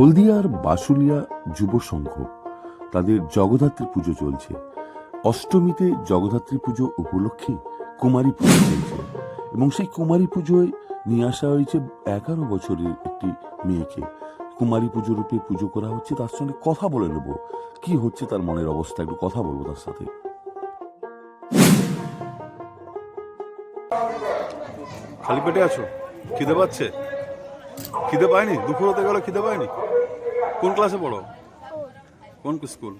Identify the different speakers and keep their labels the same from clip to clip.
Speaker 1: হলদিয়ার বাসুলিয়া যুব সংঘ, তাদের জগদ্ধাত্রী পুজো চলছে। অষ্টমীতে জগদ্ধাত্রী পুজো উপলক্ষে কুমারী পুজো চলছে এবং সেই কুমারী পুজোয় নিয়ে আসা হয়েছে এগারো বছরের একটি মেয়েকে। কুমারী পুজো রূপে পুজো করা হচ্ছে, তার সঙ্গে কথা বলে নেব। কি হচ্ছে তার মনের অবস্থা, একটু কথা বলব তার সাথে।
Speaker 2: খালি পেটে আছো? খিদে পাচ্ছে? খিদে পায়নি? দুপুর হতে গেলে খিদে পায়নি? কোন ক্লাসে পড়ো? কোন স্কুল?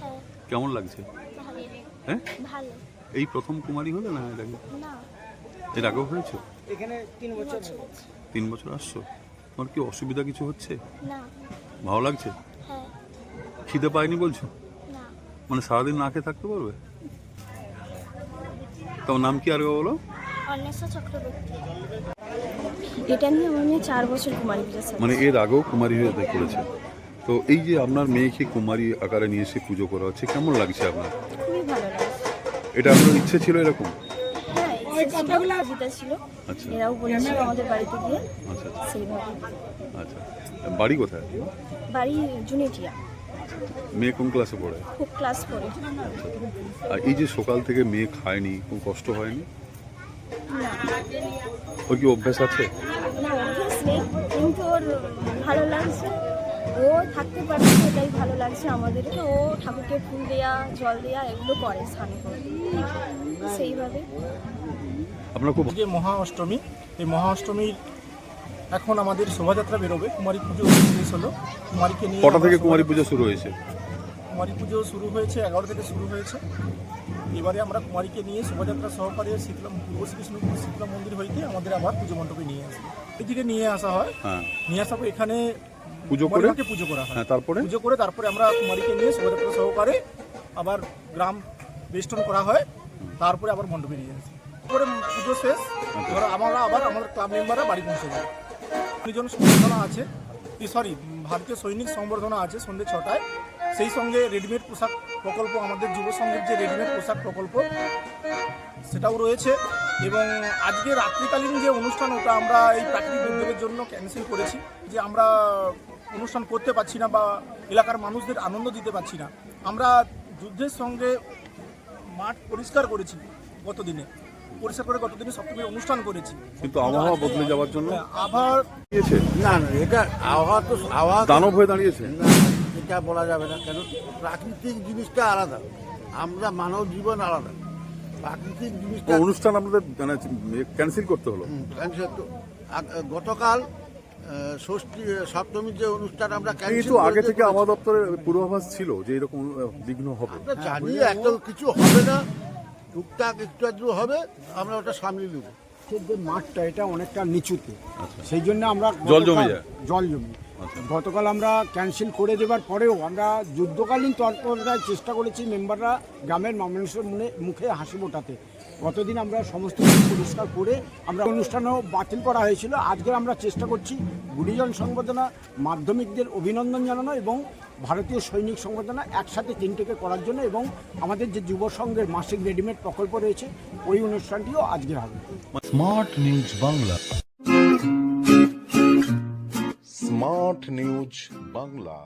Speaker 3: হ্যাঁ।
Speaker 2: কেমন লাগছে? হ্যাঁ? এই প্রথম কুমারী হলে না এর আগে? এর আগেও হয়েছে?
Speaker 4: তিন বছর
Speaker 3: বছর
Speaker 2: তিন বছর আসছো? তোমার কি অসুবিধা কিছু হচ্ছে?
Speaker 3: না।
Speaker 2: ভালো লাগছে?
Speaker 3: হ্যাঁ।
Speaker 2: খিদে পায়নি বলছো? মানে সারাদিন না খেয়ে থাকতে পারবে? তোমার নাম কি আর বলো?
Speaker 3: অন্বেষা চক্রবর্তী।
Speaker 5: এটা নিয়ে আমার মেয়ে চার বছর কুমারী পূজা
Speaker 2: মানে এর আগেও কুমারী হয়ে করেছে তো এই যে আপনার মেয়েকে কুমারী আকারে নিয়ে এসে পুজো করা হচ্ছে কেমন লাগছে আপনার?
Speaker 5: খুবই ভালো লাগে
Speaker 2: এটা আপনার ইচ্ছে ছিল এরকম?
Speaker 5: হ্যাঁ
Speaker 2: আচ্ছা।
Speaker 5: এরাও বলেছিল আমাদের বাড়িতে গিয়ে
Speaker 2: আচ্ছা আচ্ছা। বাড়ি কোথায়?
Speaker 5: বাড়ি জুনেটিয়া।
Speaker 2: মেয়ে কোন ক্লাসে পড়ে?
Speaker 5: খুব ক্লাস করে
Speaker 2: আর এই যে সকাল থেকে মেয়ে খায়নি খুব কষ্ট হয়নি? ওর কি অভ্যাস আছে?
Speaker 5: না অভ্যেস নেই কিন্তু ওর ভালো লাগছে। ও থাকতে পারছে এটাই ভালো লাগছে আমাদেরকে ও ঠাকুরকে ফুল দেয়া জল দেয়া এগুলো করে স্নান করে। সেইভাবে।
Speaker 2: আপনার খুব
Speaker 4: আজকে মহা অষ্টমী এই মহা অষ্টমীর এখন আমাদের শোভাযাত্রা বেরোবে। কুমারী পুজো শেষ হলো। কুমারীকে নিয়ে
Speaker 2: কটা থেকে কুমারী পুজো শুরু হয়েছে?
Speaker 4: কুমারী পুজো শুরু হয়েছে এগারো থেকে শুরু হয়েছে। এবারে আমরা কুমারীকে নিয়ে শোভাযাত্রা সহকারে শীতলা পূর্ব শ্রীকৃষ্ণপুর শীতলা মন্দির হইতে আমাদের আবার পুজো মণ্ডপে নিয়ে আসে এদিকে নিয়ে আসা হয়।
Speaker 2: হ্যাঁ।
Speaker 4: নিয়ে আসার পর এখানে
Speaker 2: পুজো করে?
Speaker 4: পুজো করা হয়।
Speaker 2: হ্যাঁ তারপরে?
Speaker 4: পুজো করে তারপরে আমরা কুমারীকে নিয়ে শোভাযাত্রা সহকারে আবার গ্রাম বেষ্টন করা হয়। তারপরে আবার মণ্ডপে নিয়ে আসি। তারপরে পুজো শেষ। এবার আমরা আবার আমাদের ক্লাব মেম্বাররা বাড়ি পৌঁছে যায় দুজন আছে। সরি ভারতীয় সৈনিক সংবর্ধনা আছে সন্ধ্যে ছটায়। সেই সঙ্গে রেডিমেড পোশাক প্রকল্প, আমাদের যুব সংঘের যে রেডিমেড পোশাক প্রকল্প, সেটাও রয়েছে। এবং আজকে রাত্রিকালীন যে অনুষ্ঠান, ওটা আমরা এই প্রাকৃতিক দুর্যোগের জন্য ক্যান্সেল করেছি, যে আমরা অনুষ্ঠান করতে পারছি না বা এলাকার মানুষদের আনন্দ দিতে পারছি না। আমরা যুদ্ধের সঙ্গে মাঠ পরিষ্কার করেছি গতদিনে। পরিষ্কার করে গতদিনে সপ্তমীর অনুষ্ঠান করেছি।
Speaker 2: কিন্তু আবহাওয়া বদলে যাওয়ার জন্য?
Speaker 4: হ্যাঁ, আবার
Speaker 2: দিয়েছে।
Speaker 6: না না এটা আবহাওয়া তো আবহাওয়া
Speaker 2: দানব হয়ে দাঁড়িয়েছে।
Speaker 6: না, এটা বলা যাবে না কেন প্রাকৃতিক জিনিসটা আলাদা। আমরা মানব জীবন আলাদা। প্রাকৃতিক জিনিসটা
Speaker 2: অনুষ্ঠান আপনাদের মানে ক্যান্সেল করতে হলো।
Speaker 6: cancel তো- গতকাল ষষ্ঠী সপ্তমীর যে অনুষ্ঠান আমরা
Speaker 2: কিন্তু আগে থেকে। আমার দপ্তরের পূর্বাভাস ছিল যে এরকম বিঘ্ন হবে।
Speaker 6: আমরা জানি একটা কিছু হবে না। টুকটাক একটু আধটু হবে আমরা ওটা সামলে নেব।
Speaker 7: যে মাঠটা এটা অনেকটা নিচুতে। সেই জন্য আমরা
Speaker 2: জল জমে যায়?
Speaker 7: জল জমি। গতকাল আমরা ক্যান্সেল করে দেওয়ার পরেও আমরা যুদ্ধকালীন তৎপরতায় চেষ্টা করেছি মেম্বাররা গ্রামের মানুষের মনে মুখে হাসি ফোটাতে। গতদিন আমরা সমস্ত কিছু পরিষ্কার করে আমরা অনুষ্ঠানও বাতিল করা হয়েছিল। আজকে আমরা চেষ্টা করছি গুরিজন সংবর্ধনা মাধ্যমিকদের অভিনন্দন জানানো এবং ভারতীয় সৈনিক সংবর্ধনা একসাথে তিনটেকে করার জন্য এবং আমাদের যে যুব সংঘের মাসিক রেডিমেড প্রকল্প রয়েছে ওই অনুষ্ঠানটিও আজকে হবে।
Speaker 8: Smart news Bangla. Smart news Bangla.